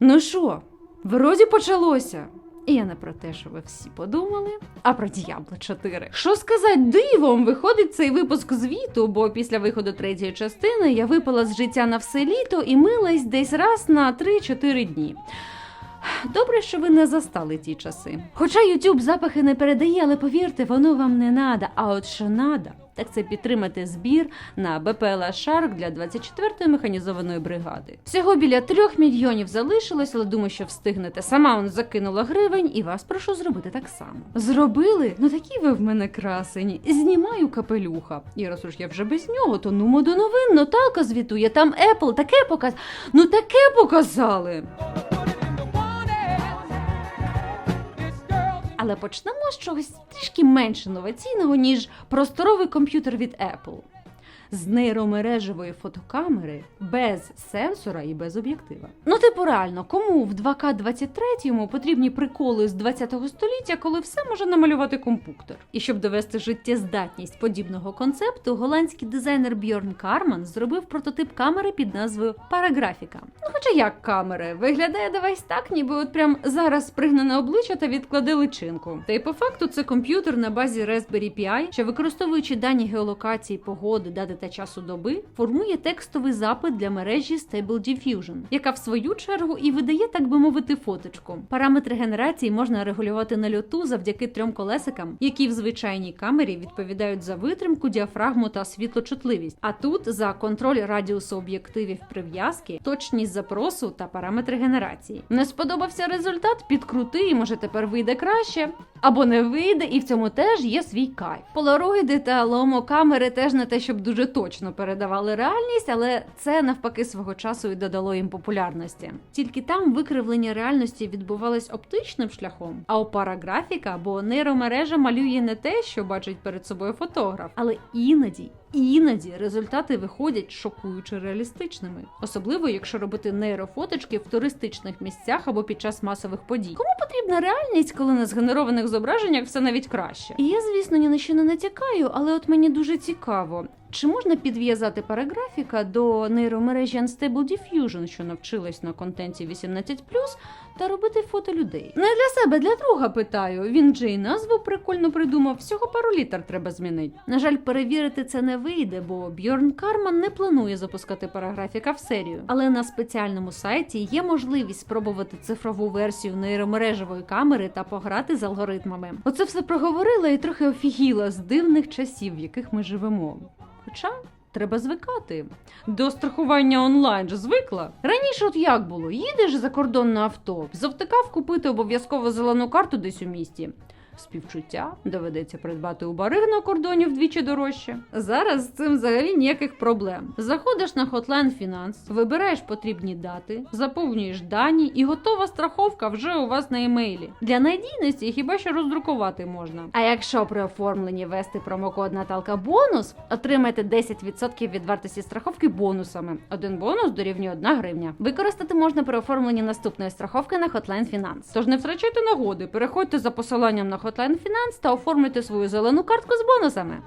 Ну що, вроді почалося. І я не про те, що ви всі подумали, а про Діабло 4. Що сказати, дивом виходить цей випуск звіту, бо після виходу третьої частини я випала з життя на все літо і милась десь раз на 3-4 дні. Добре, що ви не застали ті часи. Хоча YouTube запахи не передає, але повірте, воно вам не надо. А от що надо, так це підтримати збір на БПЛА Шарк для 24-ї механізованої бригади. Всього біля трьох мільйонів залишилось, але думаю, що встигнете. Сама он закинула гривень, і вас прошу зробити так само. Зробили? Ну такі ви в мене красені. Знімаю капелюха. І раз уж я вже без нього, то нумо до новин. Наталка звітує, там Apple таке показ. Ну таке показали. Але почнемо з чогось трішки менш інноваційного, ніж просторовий комп'ютер від Apple. З нейромережевої фотокамери без сенсора і без об'єктива. Ну, типу, реально, кому в 2К23 потрібні приколи з 20-го століття, коли все може намалювати комп'ютер? І щоб довести життєздатність подібного концепту, голландський дизайнер Бьорн Карман зробив прототип камери під назвою Параграфіка. Ну, хоча як камери, виглядає девайс так, ніби от прям зараз спригне на обличчя та відкладе личинку. Та й по факту це комп'ютер на базі Raspberry Pi, що використовуючи дані геолокації, погоди, дати та часу доби, формує текстовий запит для мережі Stable Diffusion, яка в свою чергу і видає, так би мовити, фоточку. Параметри генерації можна регулювати на льоту завдяки трьом колесикам, які в звичайній камері відповідають за витримку, діафрагму та світлочутливість. А тут за контроль радіусу об'єктивів прив'язки, точність запросу та параметри генерації. Не сподобався результат? Підкрути, і може тепер вийде краще. Або не вийде, і в цьому теж є свій кайф. Полароїди та ломокамери теж не те, щоб дуже точно передавали реальність, але це навпаки свого часу і додало їм популярності. Тільки там викривлення реальності відбувалось оптичним шляхом, а опара графіка або нейромережа малює не те, що бачить перед собою фотограф, але іноді. Іноді результати виходять шокуюче реалістичними, особливо якщо робити нейрофоточки в туристичних місцях або під час масових подій. Кому потрібна реальність, коли на згенерованих зображеннях все навіть краще? І я, звісно, ні на що не натякаю, але от мені дуже цікаво. Чи можна підв'язати параграфіка до нейромережі Unstable Diffusion, що навчилась на контенті 18+, та робити фото людей? Не для себе, для друга питаю. Він же і назву прикольно придумав, всього пару літер треба змінити. На жаль, перевірити це не вийде, бо Бьорн Карман не планує запускати параграфіка в серію. Але на спеціальному сайті є можливість спробувати цифрову версію нейромережевої камери та пограти з алгоритмами. Оце все проговорила і трохи офігіла з дивних часів, в яких ми живемо. Хоча треба звикати. До страхування онлайн же звикла. Раніше, от як було, їдеш за кордон на авто, завтикав купити обов'язково зелену карту десь у місті. Співчуття доведеться придбати у бариг на кордоні вдвічі дорожче. Зараз з цим взагалі ніяких проблем. Заходиш на Hotline Finance, вибираєш потрібні дати, заповнюєш дані, і готова страховка вже у вас на емейлі. Для надійності хіба що роздрукувати можна. А якщо при оформленні ввести промокод Наталка бонус, отримаєте 10% від вартості страховки бонусами. Один бонус дорівнює 1 гривня. Використати можна при оформленні наступної страховки на Hotline Finance. Тож не втрачайте нагоди, переходьте за посиланням на Hotline Finance та оформлюйте свою зелену картку з бонусами.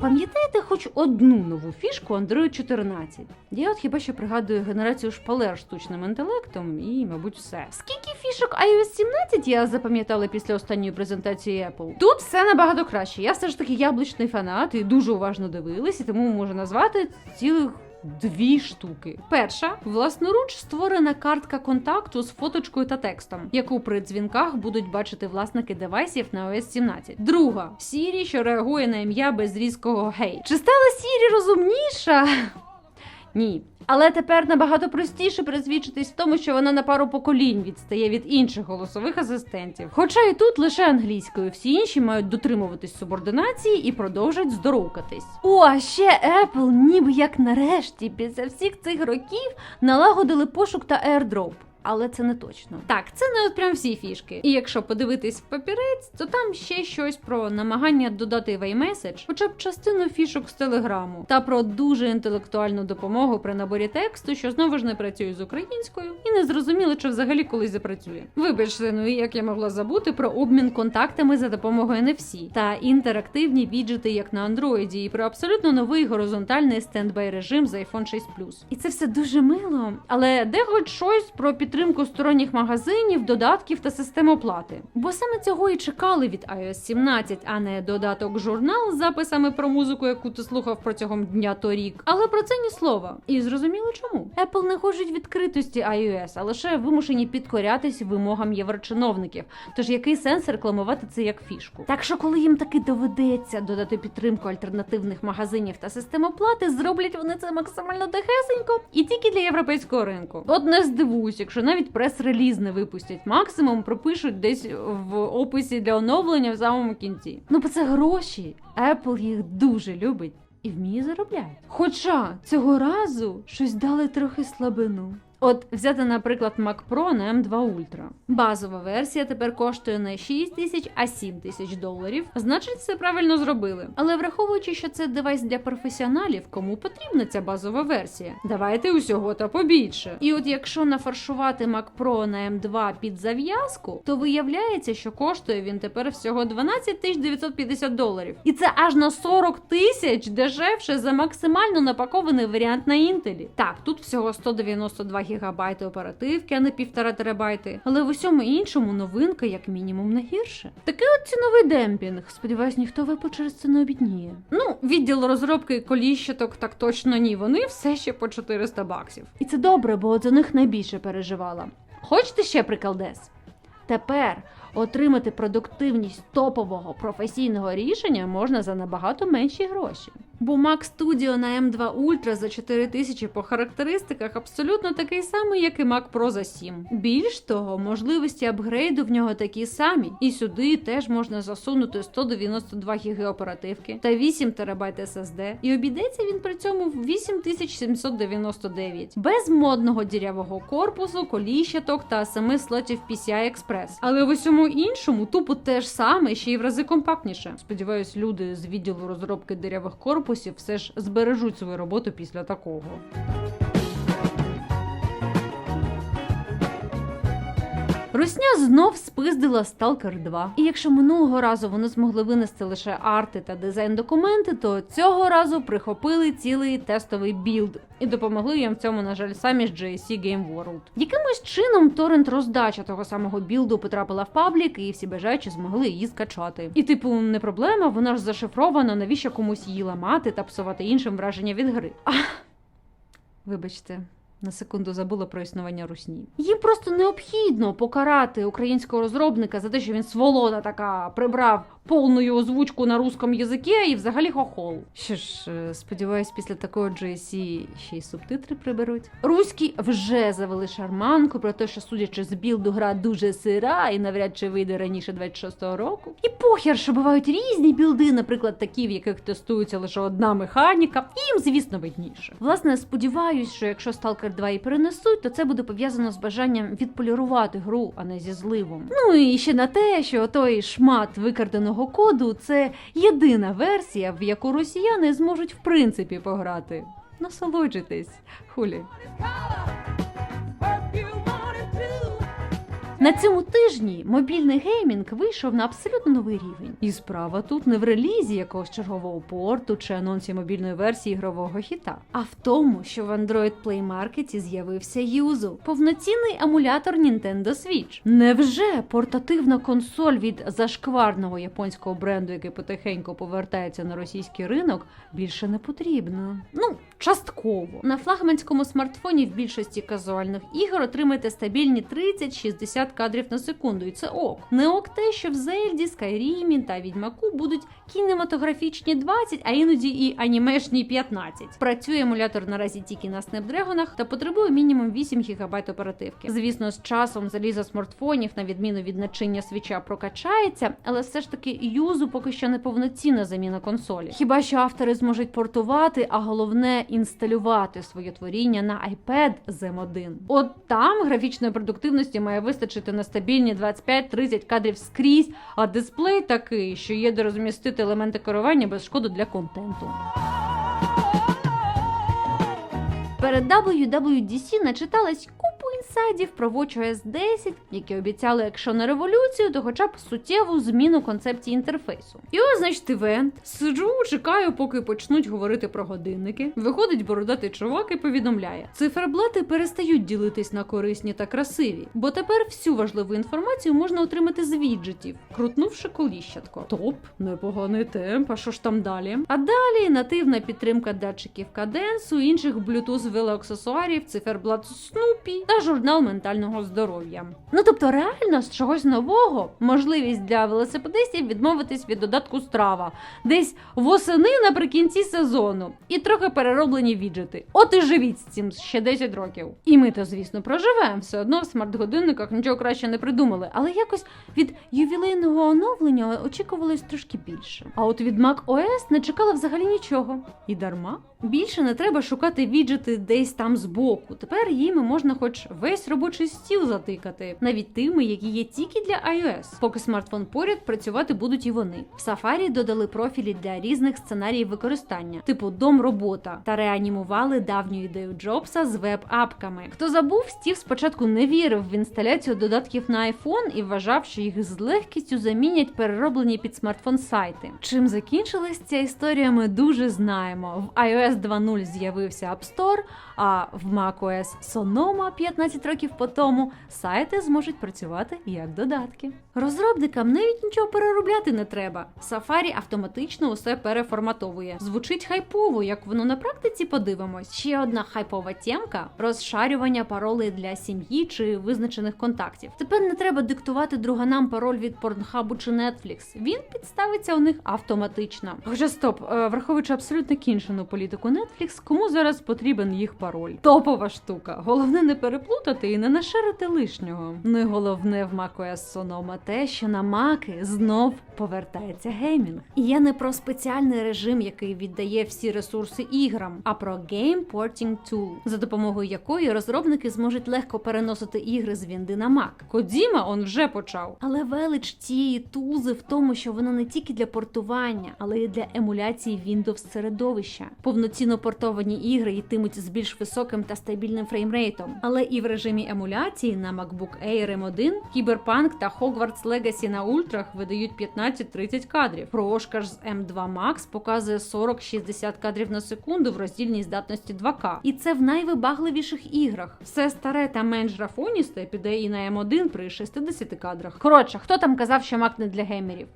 Пам'ятаєте хоч одну нову фішку Android 14? Я от хіба що пригадую генерацію шпалер штучним інтелектом і, мабуть, все. Скільки фішок iOS 17 я запам'ятала після останньої презентації Apple? Тут все набагато краще. Я все ж таки яблучний фанат і дуже уважно дивилась, і тому можу назвати цілих. Дві штуки. Перша власноруч створена картка контакту з фоточкою та текстом, яку при дзвінках будуть бачити власники девайсів на ОС 17. Друга Siri, що реагує на ім'я без різкого гей. Чи стала Siri розумніша? Ні. Але тепер набагато простіше пересвідчитись в тому, що вона на пару поколінь відстає від інших голосових асистентів. Хоча і тут лише англійською, всі інші мають дотримуватись субординації і продовжать здоровкатись. О, а ще Apple, ніби як нарешті, після всіх цих років налагодили пошук та airdrop. Але це не точно. Так, це не от прям всі фішки. І якщо подивитись в папірець, то там ще щось про намагання додати в iMessage, хоча б частину фішок з телеграму, та про дуже інтелектуальну допомогу при наборі тексту, що знову ж не працює з українською, і не зрозуміло, чи взагалі колись запрацює. Вибачте, ну і як я могла забути про обмін контактами за допомогою NFC та інтерактивні віджити, як на Андроїді, і про абсолютно новий горизонтальний стендбай режим з iPhone 6 Plus. І це все дуже мило, але де хоч щось про підтримку сторонніх магазинів, додатків та систем оплати. Бо саме цього і чекали від iOS 17, а не додаток журнал з записами про музику, яку ти слухав протягом дня торік. Але про це ні слова. І зрозуміло чому. Apple не хочуть відкритості iOS, а лише вимушені підкорятись вимогам єврочиновників. Тож який сенс рекламувати це як фішку? Так що, коли їм таки доведеться додати підтримку альтернативних магазинів та систем оплати, зроблять вони це максимально тихесенько і тільки для європейського ринку. От не здивуюсь, якщо навіть прес-реліз не випустять, максимум пропишуть десь в описі для оновлення в самому кінці. Ну бо це гроші. Apple їх дуже любить. І вміє заробляти. Хоча цього разу щось дали трохи слабину. От взяти, наприклад, Mac Pro на M2 Ultra. Базова версія тепер коштує не 6 тисяч, а 7 тисяч доларів. Значить, все правильно зробили. Але враховуючи, що це девайс для професіоналів, кому потрібна ця базова версія? Давайте усього та побільше. І от якщо нафаршувати Mac Pro на M2 під зав'язку, то виявляється, що коштує він тепер всього 12 тисяч 950 доларів. І це аж на 40 тисяч дешевше за максимально напакований варіант на інтелі. Так, тут всього 192 гігабайти оперативки, а не півтора терабайти. Але в усьому іншому новинка, як мінімум, не гірше. Такий от ціновий демпінг. Сподіваюсь, ніхто випо через це не обідніє. Ну, відділ розробки коліщаток так точно ні. Вони все ще по 400 баксів. І це добре, бо от за них найбільше переживала. Хочете ще приколдес? Тепер отримати продуктивність топового професійного рішення можна за набагато менші гроші. Бо Mac Studio на M2 Ultra за 4000 по характеристиках абсолютно такий самий, як і Mac Pro за 7. Більш того, можливості апгрейду в нього такі самі, і сюди теж можна засунути 192 ГБ оперативки та 8 ТБ SSD. І обійдеться він при цьому в 8799. без модного дірявого корпусу, коліщаток та 7 слотів PCI Express. Але в усьому іншому тупо те ж саме, ще й в рази компактніше. Сподіваюсь, люди з відділу розробки деревих корпусів все ж збережуть свою роботу після такого. Русня знов спиздила Stalker 2. І якщо минулого разу вони змогли винести лише арти та дизайн документи, то цього разу прихопили цілий тестовий білд і допомогли їм в цьому, на жаль, самі ж GSC Game World. Якимось чином торрент роздача того самого білду потрапила в паблік, і всі бажаючі змогли її скачати. І, типу, не проблема, вона ж зашифрована, навіщо комусь її ламати та псувати іншим враження від гри. Ах, вибачте. На секунду забула про існування русні. Їм просто необхідно покарати українського розробника за те, що він сволота така прибрав повну озвучку на русском язикі і взагалі хохол. Що ж, е, сподіваюсь, після такого GSC ще й субтитри приберуть. Руські вже завели шарманку про те, що судячи з білду, гра дуже сира і навряд чи вийде раніше 26-го року. І похер, що бувають різні білди, наприклад, такі, в яких тестується лише одна механіка. І їм, звісно, видніше. Власне, сподіваюсь, що якщо Stalker 2 і перенесуть, то це буде пов'язано з бажанням відполірувати гру, а не зі зливом. Ну і ще на те, що той шмат викраденого коду це єдина версія, в яку росіяни зможуть в принципі пограти. Насолоджуйтесь, хулі. На цьому тижні мобільний геймінг вийшов на абсолютно новий рівень. І справа тут не в релізі якогось чергового порту чи анонсі мобільної версії ігрового хіта, а в тому, що в Android Play Market з'явився Юзу, повноцінний емулятор Nintendo Switch. Невже портативна консоль від зашкварного японського бренду, який потихеньку повертається на російський ринок, більше не потрібна? Ну, частково. На флагманському смартфоні в більшості казуальних ігор отримаєте стабільні 30-60 60 кадрів на секунду, і це ок. Не ок те, що в Зельді, Скайрімі та Відьмаку будуть кінематографічні 20, а іноді і анімешні 15. Працює емулятор наразі тільки на снепдрегонах та потребує мінімум 8 ГБ оперативки. Звісно, з часом залізо смартфонів, на відміну від начиння свіча, прокачається, але все ж таки юзу поки що не повноцінна заміна консолі. Хіба що автори зможуть портувати, а головне інсталювати своє творіння на iPad з M1. От там графічної продуктивності має вистачити на стабільні 25-30 кадрів скрізь, а дисплей такий, що є де розмістити елементи керування без шкоди для контенту. Перед WWDC начиталась купу інсайдів про WatchOS 10, які обіцяли, якщо не революцію, то хоча б суттєву зміну концепції інтерфейсу. І ось, значить, івент. Сиджу, чекаю, поки почнуть говорити про годинники. Виходить бородатий чувак і повідомляє: циферблати перестають ділитись на корисні та красиві, бо тепер всю важливу інформацію можна отримати з віджитів, крутнувши коліщатко. Топ, непоганий темп, а що ж там далі? А далі нативна підтримка датчиків каденсу, інших Bluetooth велоаксесуарів, циферблат Снупі та журнал ментального здоров'я. Ну тобто, реально з чогось нового можливість для велосипедистів відмовитись від додатку страва десь восени наприкінці сезону, і трохи перероблені віджити. От і живіть з цим ще 10 років. І ми то, звісно, проживемо. Все одно в смарт-годинниках нічого краще не придумали, але якось від ювілейного оновлення очікувалось трошки більше. А от від Mac OS не чекала взагалі нічого. І дарма. Більше не треба шукати віджити десь там збоку. Тепер їми можна хоч весь робочий стіл затикати, навіть тими, які є тільки для iOS. Поки смартфон поряд, працювати будуть і вони. В Safari додали профілі для різних сценаріїв використання, типу дом робота, та реанімували давню ідею Джобса з веб-апками. Хто забув, Стів спочатку не вірив в інсталяцію додатків на iPhone і вважав, що їх з легкістю замінять перероблені під смартфон сайти. Чим закінчилась ця історія, ми дуже знаємо. В iOS 2.0 з'явився App Store, а в macOS Sonoma 15 років по тому сайти зможуть працювати як додатки. Розробникам навіть нічого переробляти не треба. Safari автоматично усе переформатовує. Звучить хайпово, як воно на практиці подивимось. Ще одна хайпова тємка розшарювання паролей для сім'ї чи визначених контактів. Тепер не треба диктувати друганам пароль від Pornhub чи Netflix. Він підставиться у них автоматично. Хоча стоп, е, враховуючи абсолютно кінчену політику Netflix, кому зараз потрібен їх пароль? Топова штука. Головне не переплутати і не нашарити лишнього. Ну і головне в macOS Sonoma те, що на маки знов повертається геймінг. І я не про спеціальний режим, який віддає всі ресурси іграм, а про Game Porting Tool, за допомогою якої розробники зможуть легко переносити ігри з Вінди на Mac. Кодіма он вже почав. Але велич цієї тузи в тому, що воно не тільки для портування, але й для емуляції Windows середовища. Повноцінно портовані ігри йтимуть з більш високим та стабільним фреймрейтом, але і в режимі емуляції на MacBook Air M1 Cyberpunk та Hogwarts Legacy на ультрах видають 15-30 кадрів. Прошка ж з M2 Max показує 40-60 кадрів на секунду в роздільній здатності 2К. І це в найвибагливіших іграх. Все старе та менш графоністе піде і на M1 при 60 кадрах. Коротше, хто там казав, що Mac не для геймерів?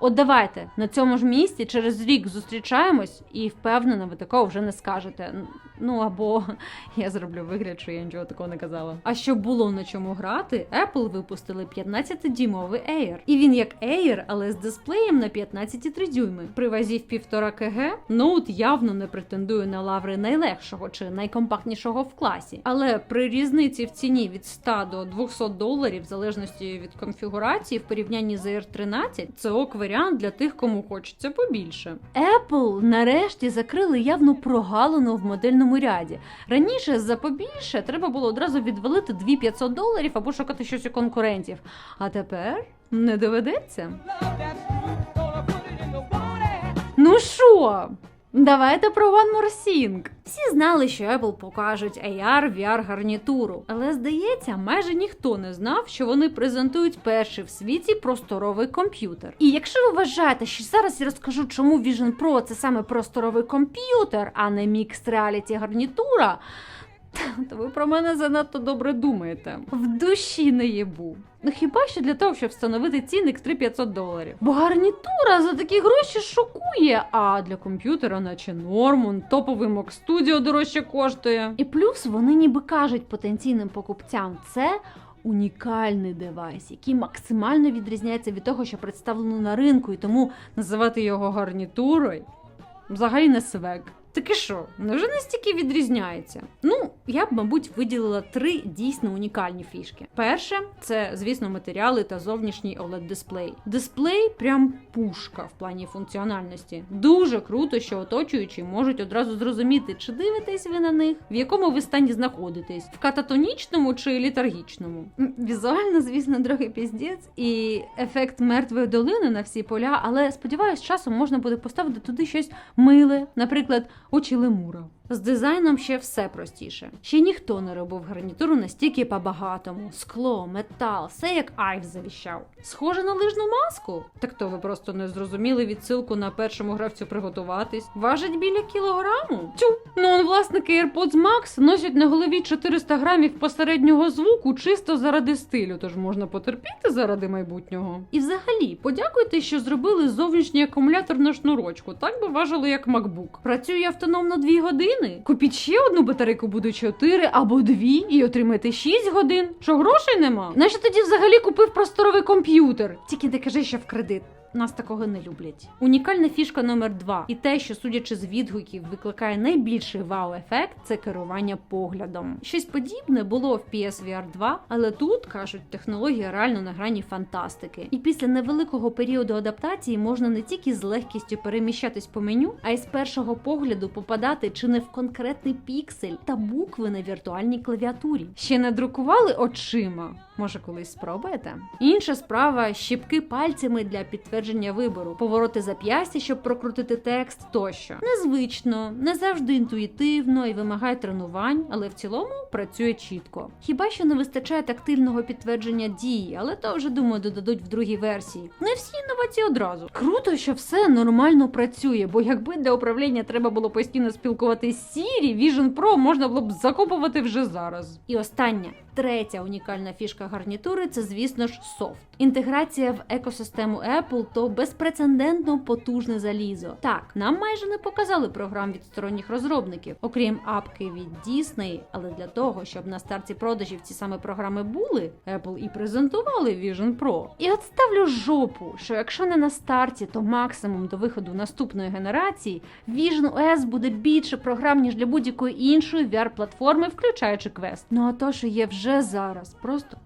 От давайте на цьому ж місці через рік зустрічаємось, і впевнено, ви такого вже не скажете. Ну або я зроблю вигляд, що я нічого такого не казала. А щоб було на чому грати, Apple випустили 15-дюймовий Air. І він як Air, але з дисплеєм на 15,3 дюйми. При вазі в 1,5 кг ноут явно не претендує на лаври найлегшого чи найкомпактнішого в класі. Але при різниці в ціні від 100 до 200 доларів, в залежності від конфігурації, в порівнянні з Air 13, це ок варіант для тих, кому хочеться побільше. Apple нарешті закрили явну прогалину в модельному ряді. Раніше за побільше треба було одразу відвалити 2500 доларів або шукати щось у конкурентів. А тепер не доведеться. Ну що? Давайте про One More Thing. Всі знали, що Apple покажуть AR VR гарнітуру, але здається, майже ніхто не знав, що вони презентують перший в світі просторовий комп'ютер. І якщо ви вважаєте, що зараз я розкажу, чому Vision Pro це саме просторовий комп'ютер, а не Mixed Reality гарнітура. То ви про мене занадто добре думаєте. В душі не єбу. Ну хіба що для того, щоб встановити цінник 3500 доларів. Бо гарнітура за такі гроші шокує, а для комп'ютера, наче нормун, топовий Mac Studio дорожче коштує. І плюс вони ніби кажуть потенційним покупцям, це унікальний девайс, який максимально відрізняється від того, що представлено на ринку, і тому називати його гарнітурою взагалі не свек. Таки що, невже настільки відрізняється? Ну, я б, мабуть, виділила три дійсно унікальні фішки. Перше, це, звісно, матеріали та зовнішній oled дисплей. Дисплей прям пушка в плані функціональності. Дуже круто, що оточуючі можуть одразу зрозуміти, чи дивитесь ви на них, в якому ви стані знаходитесь, в кататонічному чи літаргічному. Візуально, звісно, трохи піздець і ефект мертвої долини на всі поля, але сподіваюсь, часом можна буде поставити туди щось миле, наприклад, очі лемура. З дизайном ще все простіше. Ще ніхто не робив гарнітуру настільки по-багатому. Скло, метал, все як Айв завіщав. Схоже на лижну маску. Так то ви просто не зрозуміли відсилку на першому гравцю приготуватись. Важить біля кілограму. Тю, ну он власники AirPods Max носять на голові 400 грамів посереднього звуку чисто заради стилю, тож можна потерпіти заради майбутнього. І взагалі, подякуйте, що зробили зовнішній акумулятор на шнурочку. Так би важило як MacBook. Працює автономно 2 години. Купіть ще одну батарейку, буде 4 або 2 і отримайте 6 годин. Що грошей нема? Нащо тоді взагалі купив просторовий комп'ютер? Тільки не кажи, що в кредит. Нас такого не люблять. Унікальна фішка номер 2 і те, що судячи з відгуків, викликає найбільший вау-ефект, це керування поглядом. Щось подібне було в PSVR 2, але тут кажуть, технологія реально на грані фантастики. І після невеликого періоду адаптації можна не тільки з легкістю переміщатись по меню, а й з першого погляду попадати чи не в конкретний піксель та букви на віртуальній клавіатурі. Ще не друкували очима. Може, колись спробуєте? Інша справа щіпки пальцями для підтвердження вибору, повороти зап'ястя, щоб прокрутити текст тощо. Незвично, не завжди інтуїтивно і вимагає тренувань, але в цілому працює чітко. Хіба що не вистачає тактильного підтвердження дії, але то вже думаю додадуть в другій версії. Не всі інновації одразу. Круто, що все нормально працює, бо якби для управління треба було постійно спілкуватися з Siri, Vision Pro можна було б закопувати вже зараз. І остання. Третя унікальна фішка гарнітури це, звісно ж, софт. Інтеграція в екосистему Apple то безпрецедентно потужне залізо. Так, нам майже не показали програм від сторонніх розробників, окрім апки від Disney, але для того, щоб на старті продажів ці саме програми були, Apple і презентували Vision Pro. І от ставлю жопу, що якщо не на старті, то максимум до виходу наступної генерації Vision OS буде більше програм, ніж для будь-якої іншої VR-платформи, включаючи Quest. Ну а то, що є вже зараз, просто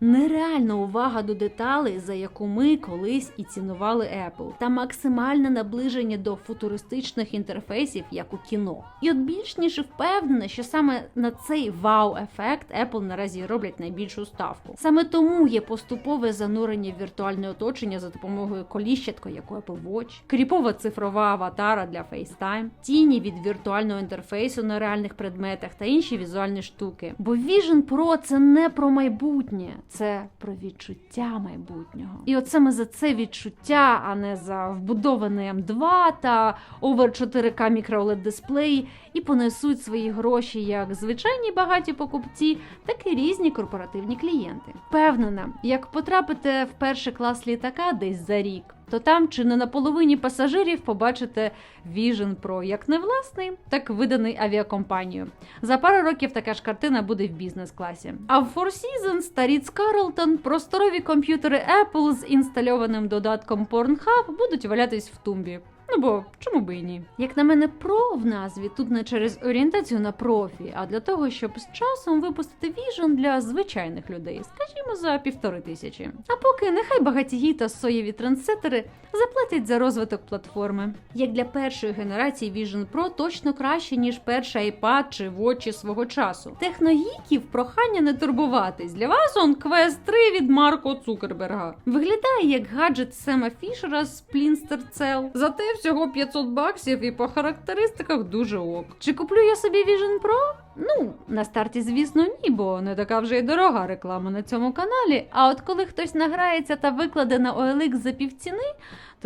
Нереальна увага до деталей, за яку ми колись і цінували Apple, та максимальне наближення до футуристичних інтерфейсів, як у кіно. І от більш ніж впевнена, що саме на цей вау-ефект Apple наразі роблять найбільшу ставку. Саме тому є поступове занурення в віртуальне оточення за допомогою коліщатка, як у Apple Watch, кріпова цифрова аватара для FaceTime, тіні від віртуального інтерфейсу на реальних предметах та інші візуальні штуки. Бо Vision Pro це не про майбутнє це про відчуття майбутнього. І от саме за це відчуття, а не за вбудований М2 та over 4К мікроолед дисплеї, і понесуть свої гроші як звичайні багаті покупці, так і різні корпоративні клієнти. Впевнена, як потрапите в перший клас літака десь за рік. То там чи не на половині пасажирів побачите Vision Pro як не власний, так виданий авіакомпанією. За пару років така ж картина буде в бізнес-класі. А в Four Seasons та Ritz Carlton просторові комп'ютери Apple з інстальованим додатком Pornhub будуть валятись в тумбі. Ну бо чому би і ні? Як на мене, про в назві тут не через орієнтацію на профі, а для того, щоб з часом випустити Vision для звичайних людей, скажімо, за півтори тисячі. А поки нехай багатії та соєві трендсеттери заплатять за розвиток платформи. Як для першої генерації Vision Pro точно краще, ніж перший iPad чи Watch свого часу. Техногіків прохання не турбуватись. Для вас он Quest 3 від Марко Цукерберга. Виглядає як гаджет Сема Фішера з Splinter Cell. Зате всього 500 баксів і по характеристиках дуже ок. Чи куплю я собі Vision Pro? Ну, на старті, звісно, ні, бо не така вже й дорога реклама на цьому каналі. А от коли хтось награється та викладе на OLX за півціни,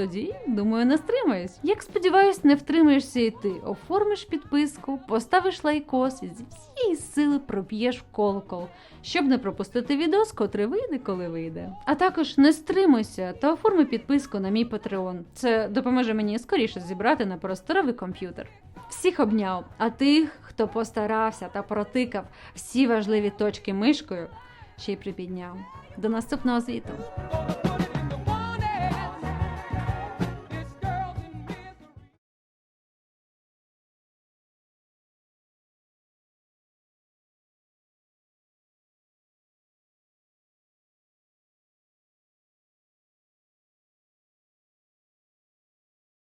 тоді, думаю, не стримаюсь. Як сподіваюсь, не втримаєшся і ти. Оформиш підписку, поставиш лайкос і зі всієї сили проб'єш колокол, щоб не пропустити відос, котрий вийде, коли вийде. А також не стримуйся та оформи підписку на мій Patreon. Це допоможе мені скоріше зібрати на просторовий комп'ютер. Всіх обняв, а тих, хто постарався та протикав всі важливі точки мишкою. ще й припідняв. До наступного звіту!